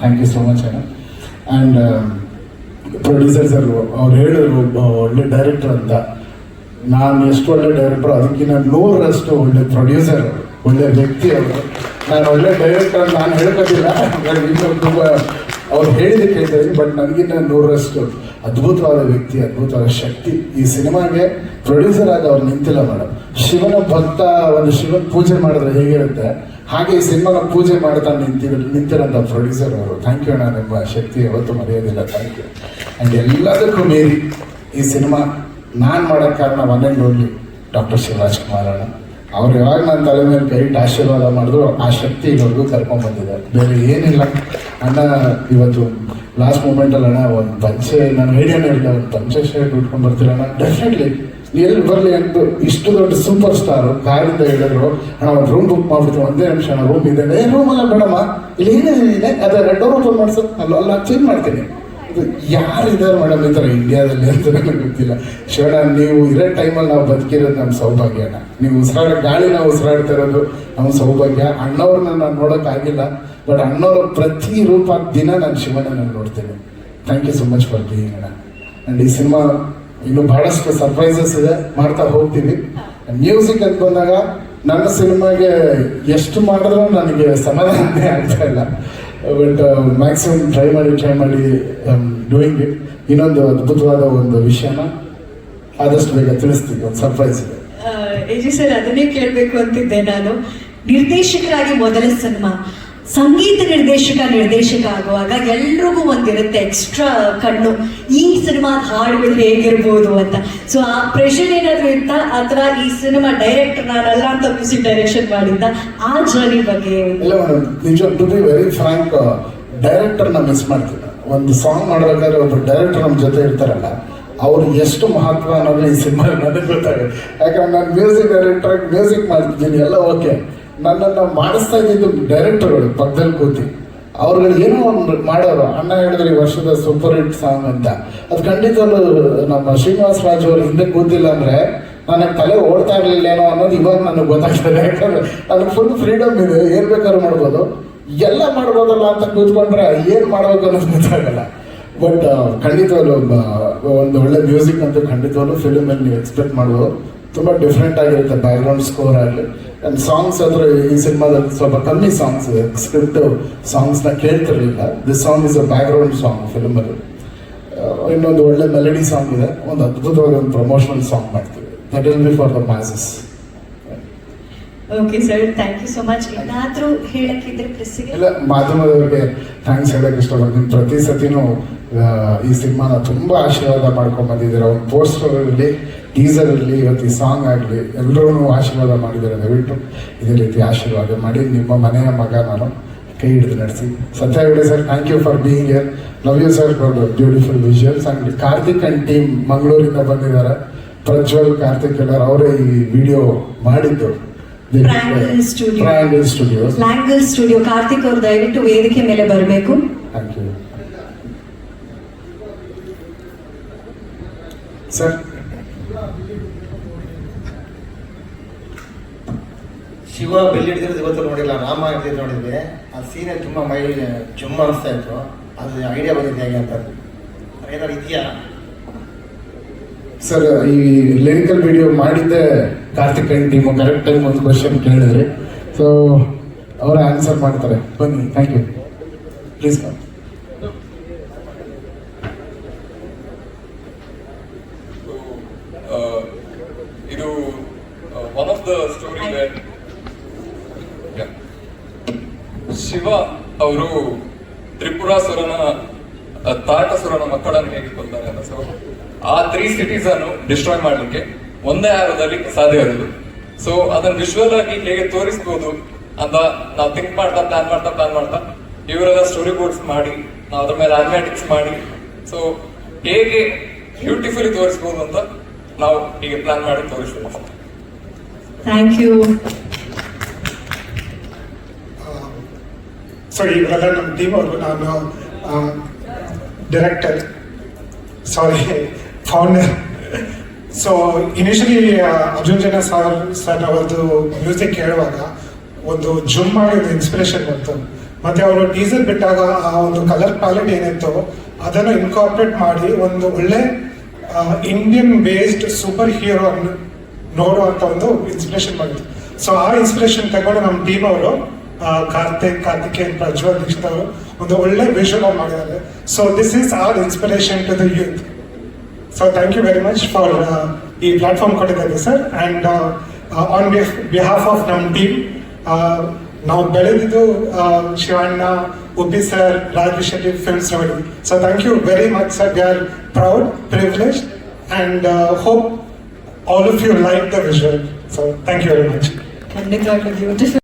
Thank you so much ಅಣ್ಣ and producers ಅವರು, ಅವ್ರು ಹೇಳಿದ್ರು ಒಳ್ಳೆ ಡೈರೆಕ್ಟರ್ ಅಂತ. ನಾನು ಎಷ್ಟು ಒಳ್ಳೆ ಡೈರೆಕ್ಟರ್ ಅದಕ್ಕಿಂತ ನೂರರಷ್ಟು ಒಳ್ಳೆ ಪ್ರೊಡ್ಯೂಸರ್ ಒಳ್ಳೆ ವ್ಯಕ್ತಿ ಅವರು. ನಾನು ಒಳ್ಳೆ ಡೈರೆಕ್ಟರ್ ನಾನು ಹೇಳ್ಕೊಂಡಿಲ್ಲ ಇನ್ನೊಂದು ತುಂಬ ಅವ್ರು ಹೇಳಿದೆ ಕೇಳ್ತಾ ಬಟ್ ನನಗಿನ್ನ ನೂರರಷ್ಟು ಅದ್ಭುತವಾದ ವ್ಯಕ್ತಿ, ಅದ್ಭುತವಾದ ಶಕ್ತಿ ಈ ಸಿನಿಮಾಗೆ ಪ್ರೊಡ್ಯೂಸರ್ ಆಗಿ ಅವ್ರು ನಿಂತಿಲ್ಲ ಮೇಡಮ್ ಶಿವನ ಭಕ್ತ, ಒಂದು ಶಿವನ ಪೂಜೆ ಮಾಡಿದ್ರೆ ಹೇಗಿರುತ್ತೆ? ಹಾಗೆ ಈ ಸಿನಿಮಾನ ಪೂಜೆ ಮಾಡ್ತಾ ನಿಂತಿ ನಿಂತಿರೋಂಥ ಪ್ರೊಡ್ಯೂಸರ್ ಅವರು. ಥ್ಯಾಂಕ್ ಯು ಅಣ್ಣ, ನಿಮ್ಮ ಶಕ್ತಿ ಯಾವತ್ತೂ ಮರೆಯೋದಿಲ್ಲ. ಥ್ಯಾಂಕ್ ಯು ಆ್ಯಂಡ್ ಎಲ್ಲದಕ್ಕೂ ಮೀರಿ ಈ ಸಿನಿಮಾ ನಾನು ಮಾಡೋಕ್ಕೆ ಕಾರಣ ಒನ್ ನೋಡಲಿ ಡಾಕ್ಟರ್ ಶಿವರಾಜ್ ಕುಮಾರ್ ಅಣ್ಣ. ಅವ್ರು ಯಾವಾಗ ನನ್ನ ತಲೆ ಮೇಲೆ ಕೈಟ್ ಆಶೀರ್ವಾದ ಮಾಡಿದ್ರು, ಆ ಶಕ್ತಿ ಇವ್ರಿಗೂ ಕರ್ಕೊಂಡ್ಬಂದಿದೆ ಬೇರೆ ಏನಿಲ್ಲ. ಅಣ್ಣ, ಇವತ್ತು ಲಾಸ್ಟ್ ಮೂಮೆಂಟಲ್ಲಿ ಅಣ್ಣ ಒಂದು ಪಂಚೆ ನಾನು ಹೇಳಿದೆ, ಒಂದು ಪಂಚೆ ಶರ್ಟ್ ಉಟ್ಕೊಂಡು ಬರ್ತೀರಣ್ಣ? ಡೆಫಿನೆಟ್ಲಿ ಎಲ್ಲಿ ಬರಲಿ ಅಂತ ಇಷ್ಟು ದೊಡ್ಡ ಸೂಪರ್ ಸ್ಟಾರ್ ಕಾರಿಂದ ಹೇಳಿದ್ರು. ನಾವು ರೂಮ್ ಬುಕ್ ಮಾಡ್ಬಿಟ್ಟು ಒಂದೇ ನಿಮಿಷ ರೂಮ್ ಇದೆ. ಏ ರೂಮ್ ಅಲ್ಲ ಬೇಡಮ್ಮ. ಇಲ್ಲಿ ಏನಿದೆ ಅದೇ ರೆಡ್ ಡೋರ್ ಓಪನ್ ಮಾಡ್ಸು. ಅಲ್ಲ ಅಲ್ಲ ಚೇಂಜ್ ಮಾಡ್ತೀನಿ. ಇದು ಯಾರಿದ್ದಾರೆ ಮೇಡಮ್ ಈ ಥರ ಇಂಡಿಯಾದಲ್ಲಿ ಅಂತ ನನಗೆ ಗೊತ್ತಿಲ್ಲ. ಶಿವಣ್ಣ ನೀವು ಇರೋ ಟೈಮಲ್ಲಿ ನಾವು ಬದುಕಿರೋದು ನಮ್ಮ ಸೌಭಾಗ್ಯ ಅಣ್ಣ ನೀವು ಉಸಿರಾಡ, ಗಾಳಿ ನಾವು ಉಸಿರಾಡ್ತಾ ಇರೋದು ನಮ್ಮ ಸೌಭಾಗ್ಯ. ಅಣ್ಣವ್ರನ್ನ ನಾನು ನೋಡೋಕ್ಕಾಗಿಲ್ಲ ಬಟ್ ಅಣ್ಣವ್ರ ಪ್ರತಿ ರೂಪ ದಿನ ನಾನು ಶಿವಣ್ಣನ ನೋಡ್ತೇನೆ. Thank you so much for being ಅಣ್ಣ ಆ್ಯಂಡ್ ಈ ಸಿನಿಮಾ ಇನ್ನು ಬಹಳಷ್ಟು ಸರ್ಪ್ರೈಸಸ್ ಇದೆ. ಮಾಡ್ತಾ ಹೋಗ್ತೀವಿ ಮ್ಯೂಸಿಕ್ ಅಂತ ಬಂದಾಗ ನನ್ನ ಸಿನಿಮಾಗೆ ಎಷ್ಟು ಮಾಡಿದ್ರೂ ನನಗೆ ಸಮಾಧಾನನೇ ಆಗ್ತಾ ಇಲ್ಲ. ಬಟ್ ಮ್ಯಾಕ್ಸಿಮಮ್ ಟ್ರೈ ಮಾಡಿ ಟ್ರೈ ಮಾಡಿ ಡೂಯಿಂಗ್ ಇಟ್ ಇನ್ನೊಂದು ಅದ್ಭುತವಾದ ಒಂದು ವಿಷಯನ ಆದಷ್ಟು ಬೇಗ ತಿಳಿಸ್ತೀವಿ ಒಂದು ಸರ್ಪ್ರೈಸ್ ಇದೆ. ಸರ್, ಅದನ್ನೇ ಕೇಳಬೇಕು ಅಂತಿದ್ದೆ ನಾನು. ನಿರ್ದೇಶಕರಾಗಿ ಮೊದಲ ಸಿನಿಮಾ. ಸಂಗೀತ ನಿರ್ದೇಶಕ ನಿರ್ದೇಶಕ ಆಗುವಾಗ ಎಲ್ರಿಗೂ ಒಂದಿರುತ್ತೆ ಎಕ್ಸ್ಟ್ರಾ ಕಣ್ಣು. ಈ ಸಿನಿಮಾದ ಹಾಡುಗಳು ಹೇಗಿರ್ಬೋದು ಅಂತ. ಸೊ ಆ ಪ್ರೆಷರ್ ಏನಾದರೂ ಇತ್ತ? ಅಥವಾ ಈ ಸಿನಿಮಾ ಡೈರೆಕ್ಟರ್ ನಾನಲ್ಲ ಅಂತ ಮ್ಯೂಸಿಕ್ ಡೈರೆಕ್ಷನ್ ಮಾಡಿದ್ದ? ಆ ಜರ್ನಿ ಬಗ್ಗೆ ನಿಜ ಟು ಬಿ ವೆರಿ ಫ್ರಾಂಕ್ ಡೈರೆಕ್ಟರ್ನ ಮಿಸ್ ಮಾಡ್ತೀನಿ. ಒಂದು ಸಾಂಗ್ ಮಾಡಬೇಕಾದ್ರೆ ಒಬ್ಬ ಡೈರೆಕ್ಟರ್ ನಮ್ಮ ಜೊತೆ ಇರ್ತಾರಲ್ಲ, ಅವ್ರು ಎಷ್ಟು ಮಹತ್ವ ಅನ್ನೋದು ಈ ಸಿನಿಮಾ ನನಗೆ ಗೊತ್ತಾಗುತ್ತೆ. ಯಾಕಂದ್ರೆ ನಾನು ಮ್ಯೂಸಿಕ್ ಡೈರೆಕ್ಟರ್ ಮ್ಯೂಸಿಕ್ ಮಾಡ್ತಿದ್ದೀನಿ, ಎಲ್ಲ ಓಕೆ ನನ್ನನ್ನು ಮಾಡಿಸ್ತಾ ಇದ್ದಿದ್ದು ಡೈರೆಕ್ಟರ್ಗಳು ಪಕ್ಕದಲ್ಲಿ ಕೂತಿ. ಅವ್ರುಗಳು ಏನೋ ಒಂದು ಮಾಡೋರು. ಅಣ್ಣ ಹೇಳಿದ್ರೆ ಈ ವರ್ಷದ ಸೂಪರ್ ಹಿಟ್ ಸಾಂಗ್ ಅಂತ. ಅದು ಖಂಡಿತವಾಗ್ಲೂ ನಮ್ಮ ಶ್ರೀನಿವಾಸ ರಾಜ್ ಅವರು ಹಿಂದೆ ಕೂತಿಲ್ಲ ಅಂದ್ರೆ ನನಗೆ ತಲೆ ಓಡ್ತಾ ಇರಲಿಲ್ಲ ಏನೋ ಅನ್ನೋದು ಇವಾಗ ನನಗೆ ಗೊತ್ತಾಗ್ತದೆ. ಯಾಕಂದ್ರೆ ನನಗೆ ಫುಲ್ ಫ್ರೀಡಮ್ ಇದೆ. ಏನ್ ಬೇಕಾದ್ರೂ ಮಾಡ್ಬೋದು. ಎಲ್ಲ ಮಾಡ್ಬೋದಲ್ಲ ಅಂತ ಕೂತ್ಕೊಂಡ್ರೆ ಏನು ಮಾಡ್ಬೇಕು ಅನ್ನೋದು ಗೊತ್ತಾಗಲ್ಲ. ಬಟ್ ಖಂಡಿತವಾಗ್ಲೂ ಒಂದು ಒಳ್ಳೆ ಮ್ಯೂಸಿಕ್ ಅಂತೂ ಖಂಡಿತವಾಗ್ಲೂ ಫಿಲ್ಮಲ್ಲಿ ನೀವು ಎಕ್ಸ್ಪೆಕ್ಟ್ ಮಾಡ್ಬೋದು ತುಂಬಾ ಡಿಫ್ರೆಂಟ್ ಆಗಿರುತ್ತೆ ಬ್ಯಾಕ್ಗ್ರೌಂಡ್ ಸ್ಕೋರ್ ಆಗಲಿ ಅಂಡ್ ಸಾಂಗ್ಸ್ ಹತ್ರ ಈ ಸಿನಿಮಾದಲ್ಲಿ ಸ್ವಲ್ಪ ಕಮ್ಮಿ ಸಾಂಗ್ಸ್ ಇದೆ. Script songs ಕೇಳ್ತಿರಲಿಲ್ಲ. This song is a background song film ಅಲ್ಲಿ ಇನ್ನೊಂದು ಒಳ್ಳೆ ಮೆಲಡಿ ಸಾಂಗ್ ಇದೆ. ಒಂದು ಅದ್ಭುತವಾದ ಒಂದು ಪ್ರಮೋಷನಲ್ ಸಾಂಗ್ ಮಾಡ್ತೀವಿ. That will be for the masses okay sir thank you so much ಏನಾದ್ರೂ ಹೇಳಕ್ಕಿದ್ರೆ ಪ್ರೆಸ್ಸಿಗೆ ಎಲ್ಲ ಮಾಧ್ಯಮದವರಿಗೆ ಥ್ಯಾಂಕ್ಸ್ ಹೇಳಕ್ ಇಷ್ಟಪಡ್ತೀನಿ. ಪ್ರತಿ ಸತಿನೂ ಈ ಸಿನಿಮಾನ ತುಂಬಾ ಆಶೀರ್ವಾದ ಮಾಡ್ಕೊಂಡ್ ಬಂದಿದ್ದೀರಾ. ಒಂದು ಪೋಸ್ಟರ್ ಇರಲಿ ಟೀಸರ್ ಇರಲಿ ಇವತ್ತು ಈ ಸಾಂಗ್ ಆಗಲಿ ಎಲ್ಲರೂ ಆಶೀರ್ವಾದ ಮಾಡಿದ್ದಾರೆ. ದಯವಿಟ್ಟು ಇದೇ ರೀತಿ ಆಶೀರ್ವಾದ ಮಾಡಿ. ನಿಮ್ಮ ಮನೆಯ ಮಗ ನಾನು ಕೈ ಹಿಡಿದು ನಡೆಸಿ. ಸತ್ಯ ಹೇಳಿ sir thank you for being here love you sir for beautiful visuals and Karthik and team ಮಂಗಳೂರಿಂದ ಬಂದಿದ್ದಾರೆ. ಪ್ರಜ್ವಲ್ ಕಾರ್ತಿಕ್ ಎಲ್ಲರೂ ಅವರೇ ಈ ವಿಡಿಯೋ ಮಾಡಿದ್ದು. ಸ್ಟುಡಿಯೋ ಸ್ಟುಡಿಯೋಸ್ ಲ್ಯಾಂಗಲ್ ಸ್ಟುಡಿಯೋ ಕಾರ್ತಿಕ್ ಅವರು ದಯವಿಟ್ಟು ವೇದಿಕೆ ಮೇಲೆ ಬರಬೇಕು. ಸರ್ ಶಿವ ಬೆಲ್ಲಿ ಹಿಡಿದಿರೋದು ಇವತ್ತು ನೋಡಿಲ್ಲ ರಾಮ ಹಿಡಿದಿದ್ದು ನೋಡಿದ್ರೆ ಆ ಸೀನೆ ತುಂಬಾ ಮೈ ಚುಮ್ಮ ಅನಿಸ್ತಾ ಇತ್ತು. ಅದು ಐಡಿಯಾ ಬಂದಿದೆ ಹೇಗೆ ಅಂತ. ಏನಾದ್ರು ಇದೆಯಾ? ಸರ್ ಈ ಲಿರಿಕಲ್ ವಿಡಿಯೋ ಮಾಡಿದ್ದೆ ಕಾರ್ತಿಕ್ ಟೀಮು ಕರೆಕ್ಟ್ ಟೈಮ್ ಒಂದು ಕ್ವಶನ್ ಕೇಳಿದ್ರಿ. ಸೊ ಅವರ ಆನ್ಸರ್ ಮಾಡ್ತಾರೆ. ಬನ್ನಿ ಥ್ಯಾಂಕ್ ಯು ಪ್ಲೀಸ್ uh, ಇದು one of the story Shiva ಅವರು ತ್ರಿಪುರಾಸುರನ ತಾಟಸುರನ ಮಕ್ಕಳನ್ನು ಹೇಗೆ ಕೊಲ್ತಾರೆ? ಆ ತ್ರೀ ಸಿಟೀಸ್ ಅನ್ನು ಡಿಸ್ಟ್ರಾಯ್ ಮಾಡಲಿಕ್ಕೆ ಒಂದೇ ಆರದಲ್ಲಿ ಸಾಧ್ಯ ಇರೋದು ಸೊ ಅದನ್ನ ವಿಶ್ವಲ್ ಆಗಿ ಹೇಗೆ ತೋರಿಸಬಹುದು ಅಂತ ನಾವು ಥಿಂಕ್ ಮಾಡ್ತಾ ಪ್ಲಾನ್ ಮಾಡ್ತಾ ಪ್ಲಾನ್ ಮಾಡ್ತಾ ಇವರೆಲ್ಲ ಸ್ಟೋರಿ ಬೋರ್ಡ್ಸ್ ಮಾಡಿ ನಾವು ಅದ್ರ ಮೇಲೆ ಆನ್ಮ್ಯಾಟಿಕ್ಸ್ ಮಾಡಿ. ಸೊ ಹೇಗೆ ಬ್ಯೂಟಿಫುಲಿ ತೋರಿಸಬಹುದು ಅಂತ ನಾವು ಹೀಗೆ ಪ್ಲಾನ್ ಮಾಡಿ ತೋರಿಸ್ತೀವಿ ಥ್ಯಾಂಕ್ ಯು ಸೊ ಇವರೆಲ್ಲ ನಮ್ಮ ಟೀಮ್ ಅವರು. ನಾನು director sorry founder so initially Arjun ಜನ ಸರ್ ಸರ್ ಅವರದ್ದು ಮ್ಯೂಸಿಕ್ ಕೇಳುವಾಗ ಒಂದು ಜುಮ್ ಮಾಡಿ ಒಂದು ಇನ್ಸ್ಪಿರೇಷನ್ ಬಂತು. ಮತ್ತೆ ಅವರು ಡೀಸೆಲ್ ಬಿಟ್ಟಾಗ ಆ ಒಂದು ಕಲರ್ ಪ್ಯಾಲೆಟ್ ಏನಿತ್ತು ಅದನ್ನು ಇನ್ಕಾರ್ಪೊರೇಟ್ ಮಾಡಿ ಒಂದು ಒಳ್ಳೆ ಇಂಡಿಯನ್ ಬೇಸ್ಡ್ ಸೂಪರ್ ಹೀರೋ ನೋಡುವಂತ ಒಂದು ಇನ್ಸ್ಪಿರೇಷನ್ ಬಂತು ಸೊ ಆ ಇನ್ಸ್ಪಿರೇಷನ್ ತಗೊಂಡು ನಮ್ಮ ಟೀಮ್ ಅವರು ಕಾರ್ತಿಕ್, ಕಾರ್ತಿಕೇಯನ್, ಪ್ರಜ್ವಲ್, ದೀಕ್ಷಿತ್ ಅವರು ಒಂದು ಒಳ್ಳೆ ವಿಷುವಲ್ ಮಾಡಿದ್ದಾರೆ. So this is our inspiration to the youth so thank you very much for uh, ಈ ಪ್ಲಾಟ್ಫಾರ್ಮ್ ಕೊಟ್ಟಿದ್ದಾರೆ sir and on behalf of ನಮ್ಮ ಟೀಮ್ ನಾವು ಬೆಳೆದಿದ್ದು uh, Shivanna Uppi sir Raj Shetty films ನೋಡಿ so thank you very much sir we are proud privilege and hope all of you like the visual so thank you very much ಖಂಡಿತವಾಗ್ಲೂ beautiful